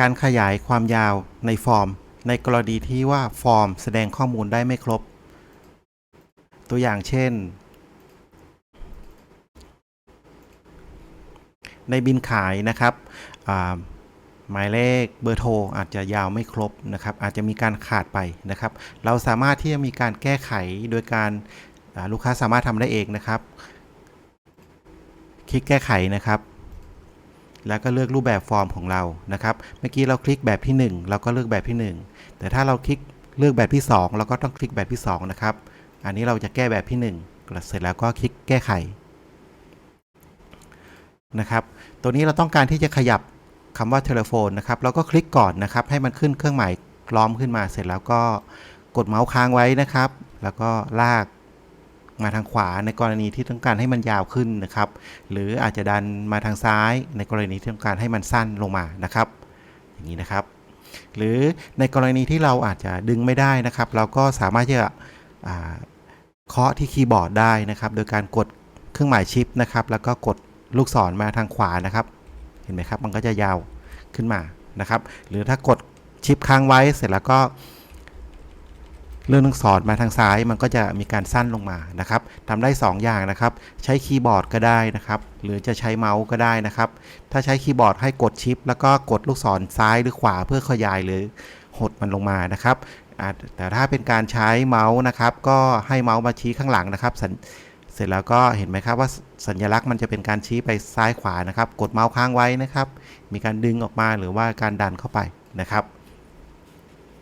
การขยายความยาวในฟอร์ม ในกรณีที่ว่าฟอร์มแสดงข้อมูลได้ไม่ครบ ตัวอย่างเช่น ในบินขายนะครับหมายเลขเบอร์โทรอาจจะยาวไม่ครบนะครับ อาจจะมีการขาดไปนะครับ เราสามารถที่จะมีการแก้ไขโดยการลูกค้าสามารถทำได้เองนะครับ คลิกแก้ไขนะครับ แล้วก็เลือกรูปแบบฟอร์มของเรานะครับ เมื่อกี้เราคลิกแบบที่ 1 เราก็เลือกแบบที่ 1 แต่ถ้าเราคลิกเลือกแบบที่ 2 เราก็ต้องคลิกแบบที่ 2 นะครับ อันนี้เราจะแก้แบบที่ 1 เสร็จแล้วก็คลิกแก้ไขนะครับ ตัวนี้เราต้องการที่จะขยับคำว่าเทเลโฟนนะครับ เราก็คลิกก่อนนะครับ ให้มันขึ้นเครื่องหมายล้อมขึ้นมา เสร็จแล้วก็กดเมาส์ค้างไว้นะครับ แล้วก็ลาก มาทางขวาในกรณีที่ต้องการให้มันยาวขึ้นนะครับ หรืออาจจะดันมาทางซ้ายในกรณีที่ต้องการให้มันสั้นลงมานะครับ อย่างนี้นะครับ หรือในกรณีที่เราอาจจะดึงไม่ได้นะครับ เราก็สามารถที่จะเคาะที่คีย์บอร์ดได้นะครับ โดยการกดเครื่องหมายชิปนะครับ แล้วก็กดลูกศรมาทางขวานะครับ เห็นไหมครับ มันก็จะยาวขึ้นมานะครับ หรือถ้ากดชิปค้างไว้เสร็จแล้วก็ เลื่อนลูกศรมาทางซ้ายมันก็จะมีการสั้นลงมานะครับทำได้ 2 อย่างนะครับ ใช้คีย์บอร์ดก็ได้นะครับ หรือจะใช้เมาส์ก็ได้นะครับ ถ้าใช้คีย์บอร์ดให้กดชิป แล้วก็กดลูกศรซ้ายหรือขวาเพื่อขยายหรือหดมันลงมานะครับแต่ถ้าเป็นการใช้เมาส์นะครับ ก็ให้เมาส์มาชี้ข้างหลังนะครับเสร็จแล้วก็เห็นไหมครับว่าสัญลักษณ์มันจะเป็นการชี้ไปซ้ายขวานะครับ กดเมาส์ค้างไว้นะครับ มีการดึงออกมาหรือว่าการดันเข้าไปนะครับ